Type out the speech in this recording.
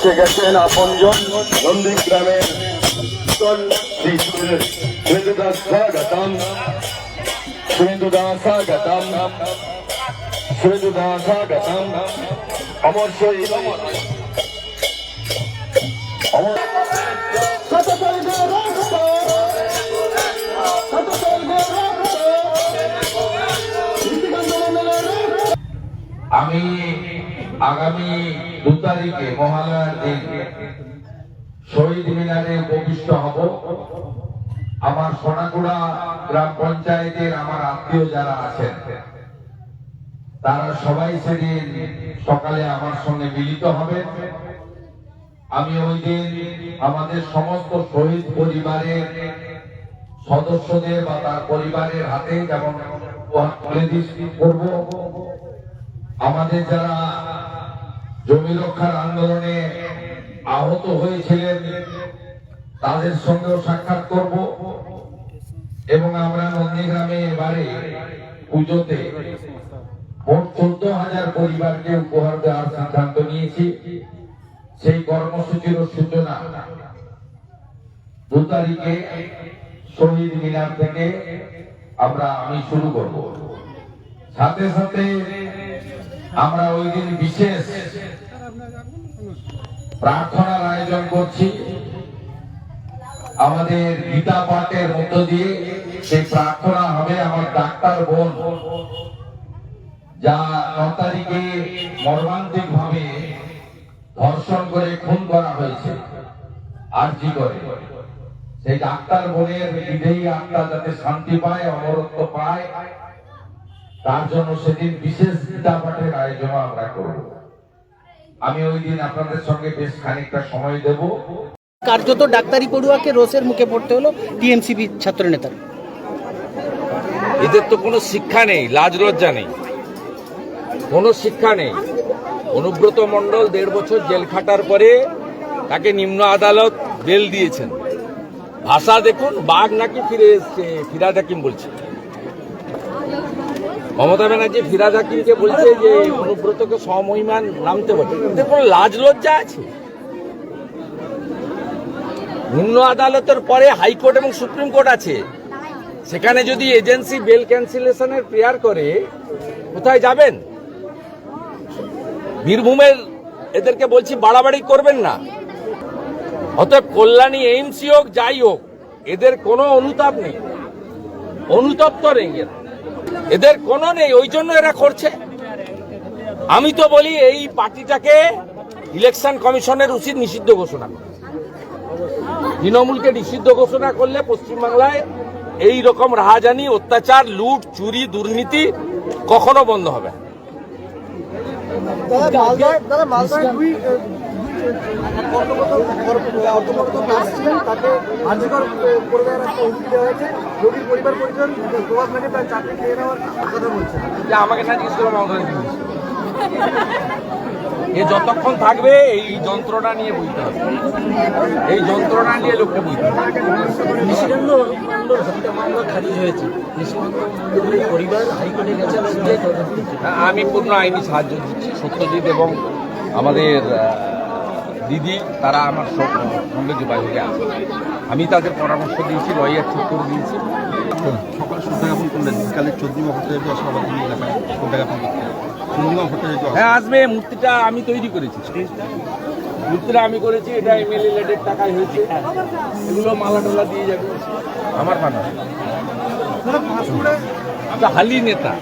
এসে গেছেন আপনজন নন্দীগ্রামের শ্রীন্দুদাস স্বাগতম। শ্রীন্দুদাস স্বাগতম। শ্রীন্দুদাস স্বাগতম। অমর শহীদ। অমর। আগামী দু তারিখে মহালয়ার দিন শহীদ মিনারে উপবিষ্ট হব। আমার সোনাকুড়া গ্রাম পঞ্চায়েতের আমার আত্মীয় যারা আছেন, তারা সবাই সেদিন সকালে আমার সঙ্গে মিলিত হবেন। আমি ওই দিন আমাদের সমস্ত শহীদ পরিবারের সদস্যদের বা তার পরিবারের হাতে যেমন করব। আমাদের যারা জমি রক্ষার আন্দোলনে আহত হয়েছিলেন। তাদের সঙ্গেও সাক্ষাৎ করব এবং আমরা নন্দীগ্রামে এবারে পুজোতে মোট চোদ্দ হাজার পরিবারকে উপহার দেওয়ার সিদ্ধান্ত নিয়েছি। সেই কর্মসূচির সূচনা দু তারিখে শহীদ মিনার থেকে আমরা আমি শুরু করব। সাথে সাথে আমরা ওই দিন বিশেষ প্রার্থনার আয়োজন করছি। আমাদের গীতা পাঠের মধ্য দিয়ে সেই প্রার্থনা হবে আমার ডাক্তার বোন, যা ন তারিখে মর্মান্তিক ভাবে ধর্ষণ করে খুন করা হয়েছে, আরজি করে। সেই ডাক্তার বোনের বিধেয়ী আত্মা যাতে শান্তি পায়, অমরত্ব পায় তার জন্য সেদিন বিশেষ গীতা পাঠের আয়োজন আমরা করব। আমি ওই দিন আপনাদের সঙ্গে বেশ খানিকটা সময় দেব। কার্যত ডাক্তারি পড়ুয়াকে রোষের মুখে পড়তে হলো টিএমসিপি ছাত্র নেতার এদের তো কোনো শিক্ষা নেই লাজ লজ্জা নেই। কোনো শিক্ষা নেই। অনুব্রত মণ্ডল দেড় বছর জেল খাটার পরে তাকে নিম্ন আদালত বেল দিয়েছেন। ভাষা দেখুন বাঘ নাকি ফিরে এসছে ফিরাদ হাকিম বলছে। মমতা ব্যানার্জি ফিরাদ হাকিমকে বলছে যে অনুব্রতকে সমহিমান নামতে বলে কোনো লাজ লজ্জা আছে। নিম্ন আদালতের পরে হাইকোর্ট এবং সুপ্রিম কোর্ট আছে। সেখানে যদি এজেন্সি বেল ক্যান্সেলেশনের প্রেয়ার করে, কোথায় যাবেন? বীরভূমের এদেরকে বলছি বাড়াবাড়ি করবেন না। অতএব কল্যাণী এইমসি হোক, যাই হোক, এদের কোনো অনুতাপ নেই। অনুতপ্ত নেই এরা। এদের কোনো নেই, ওই জন্য এরা করছে। আমি তো বলি, এই পার্টিটাকে ইলেকশন কমিশনের উচিত নিষিদ্ধ ঘোষণা তৃণমূলকে নিষিদ্ধ ঘোষণা করলে পশ্চিমবাংলায় এই রকম রাহাজানি, অত্যাচার, লুট, চুরি, দুর্নীতি কখনো বন্ধ হবে আহ, নার্স ছিলেন তাকে আর্যকর পরিবারের একটা হুমকি দেওয়া হয়েছে রোগীর পরিবার পরিজন প্রভাব মেনে তার চাকরি খেয়ে নেওয়ার কথা বলছে যে আমাকে না জিজ্ঞেস করলাম এ যতক্ষণ থাকবে এই যন্ত্রণা নিয়ে বইতে হবে। এই যন্ত্রণা নিয়ে লোককে বইতে হবে। নিশিকান্ত মন্ডল হত্যা মামলা খারিজ হয়েছে। নিশিকান্ত পরিবার হাইকোর্টে গেছে আমি পূর্ণ আইনি সাহায্য দিচ্ছি। সত্যজিৎ এবং আমাদের দিদি তারা আমার সঙ্গে যোগাযোগে আছে। আমি তাদের পরামর্শ দিয়েছি লয়ার ঠিক করে দিয়েছি। সকাল সন্ধ্যা জ্ঞাপন করলেন বিকালে চন্দ্রিমা ভট্টাচার্য আসাবাদ এলাকায় সন্ধ্যা জ্ঞাপন করতে চন্দ্রিমা ভট্টাচার্য হ্যাঁ আসবে মূর্তিটা আমি তৈরি করেছি। মূর্তিটা আমি করেছি এটা এমএলএ লেডের টাকায় হয়েছে। এগুলো মালা টালা দিয়ে যাবে। আমার বানা আমরা হালি নেতা।